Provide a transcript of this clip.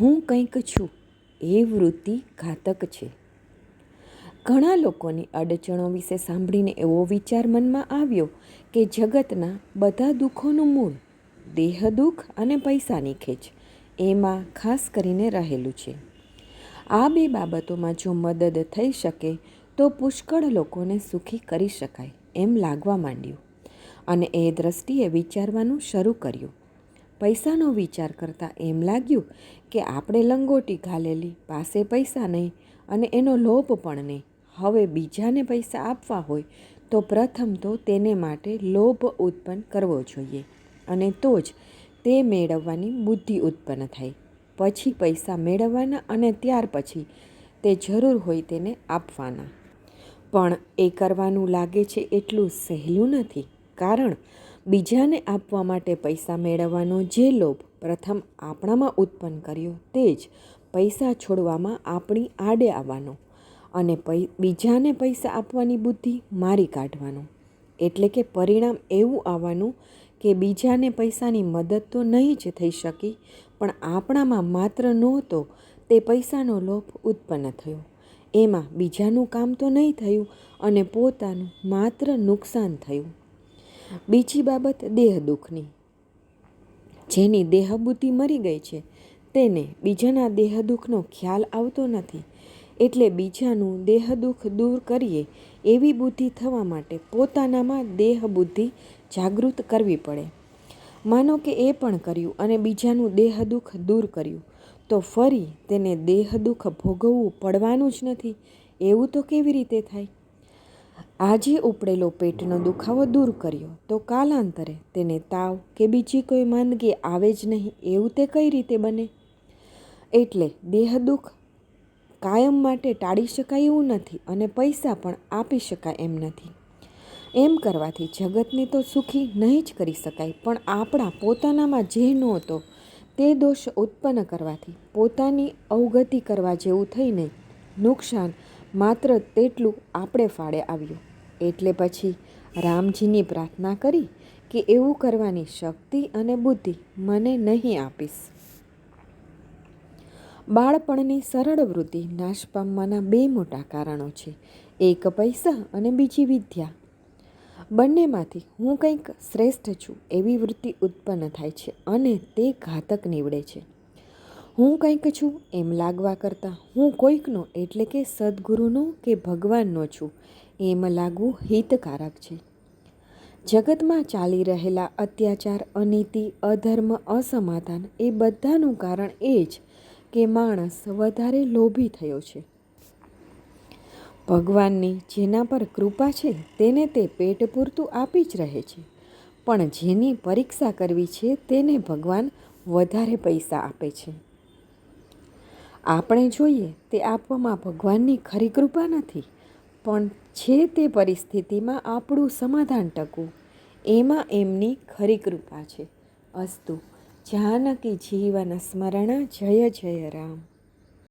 હું કંઈક છું, એ વૃત્તિ ઘાતક છે. ઘણા લોકોની અડચણો વિશે સાંભળીને એવો વિચાર મનમાં આવ્યો કે જગતના બધા દુઃખોનું મૂળ દેહ દુઃખ અને પૈસાની ખેંચ એમાં ખાસ કરીને રહેલું છે. આ બે બાબતોમાં જો મદદ થઈ શકે, તો પુષ્કળ લોકોને સુખી કરી શકાય એમ લાગવા માંડ્યું અને એ દ્રષ્ટિએ વિચારવાનું શરૂ કર્યું. પૈસાનો વિચાર કરતાં એમ લાગ્યું કે આપણે લંગોટી ઘાલેલી, પાસે પૈસા નહીં અને એનો લોભ પણ નહીં. હવે બીજાને પૈસા આપવા હોય તો પ્રથમ તો તેને માટે લોભ ઉત્પન્ન કરવો જોઈએ અને તો જ તે મેળવવાની બુદ્ધિ ઉત્પન્ન થાય. પછી પૈસા મેળવવાના અને ત્યાર પછી તે જરૂર હોય તેને આપવાના. પણ એ કરવાનું લાગે છે એટલું સહેલું નથી. કારણ બીજાને આપવા માટે પૈસા મેળવવાનો જે લોભ પ્રથમ આપણામાં ઉત્પન્ન કર્યો તે જ પૈસા છોડવામાં આપણી આડે આવવાનો અને બીજાને પૈસા આપવાની બુદ્ધિ મારી કાઢવાનો. એટલે કે પરિણામ એવું આવવાનું કે બીજાને પૈસાની મદદ તો નહીં જ થઈ શકી, પણ આપણામાં માત્ર નહોતો તે પૈસાનો લોભ ઉત્પન્ન થયો. એમાં બીજાનું કામ તો નહીં થયું અને પોતાનું માત્ર નુકસાન થયું. બીજી બાબત દેહ દુઃખની. જેની દેહબુદ્ધિ મરી ગઈ છે, તેને બીજાના દેહ દુઃખનો ખ્યાલ આવતો નથી. એટલે બીજાનું દેહ દુઃખ દૂર કરીએ એવી બુદ્ધિ થવા માટે પોતાનામાં દેહ બુદ્ધિ જાગૃત કરવી પડે. માનો કે એ પણ કર્યું અને બીજાનું દેહ દુઃખ દૂર કર્યું, તો ફરી તેને દેહ દુઃખ ભોગવવું પડવાનું જ નથી. એવું તો કેવી રીતે થાય? આજે ઉપડેલો પેટનો દુખાવો દૂર કર્યો. તો કાલાંતરે તેને તાવ કે બીજી કોઈ માંદગી આવે જ નહીં એવું તે કઈ રીતે બને? એટલે દેહ દુઃખ કાયમ માટે ટાળી શકાય એવું નથી અને પૈસા પણ આપી શકાય એમ નથી. એમ કરવાથી જગતને તો સુખી નહીં જ કરી શકાય, પણ આપણા પોતાનામાં જે નહોતો તે દોષ ઉત્પન્ન કરવાથી પોતાની અવગતિ કરવા જેવું થઈને નુકસાન માત્ર તેટલું આપણે ફાળે આવ્યું. એટલે પછી રામજીની પ્રાર્થના કરી કે એવું કરવાની શક્તિ અને બુદ્ધિ મને નહીં આપીશ. બાળપણની સરળ વૃત્તિ નાશ પામવાના બે મોટા કારણો છે. એક પૈસા અને બીજી વિદ્યા. બંનેમાંથી હું કંઈક શ્રેષ્ઠ છું એવી વૃત્તિ ઉત્પન્ન થાય છે અને તે ઘાતક નીવડે છે. હું કંઈક છું એમ લાગવા કરતાં હું કોઈકનો એટલે કે સદગુરુનો કે ભગવાનનો છું એમ લાગવું હિતકારક છે. જગતમાં ચાલી રહેલા અત્યાચાર, અનીતિ, અધર્મ, અસમાધાન એ બધાનું કારણ એ જ કે માણસ વધારે લોભી થયો છે. ભગવાનની જેના પર કૃપા છે તેને તે પેટ પૂરતું આપી જ રહે છે. પણ જેની પરીક્ષા કરવી છે તેને ભગવાન વધારે પૈસા આપે છે. આપણે જોઈએ તે આપવામાં ભગવાનની ખરી કૃપા નથી, પણ છે તે પરિસ્થિતિમાં આપણું સમાધાન ટકવું. એમાં એમની ખરી કૃપા છે. અસ્તુ, જાનકી જીવન સ્મરણ જય જય રામ.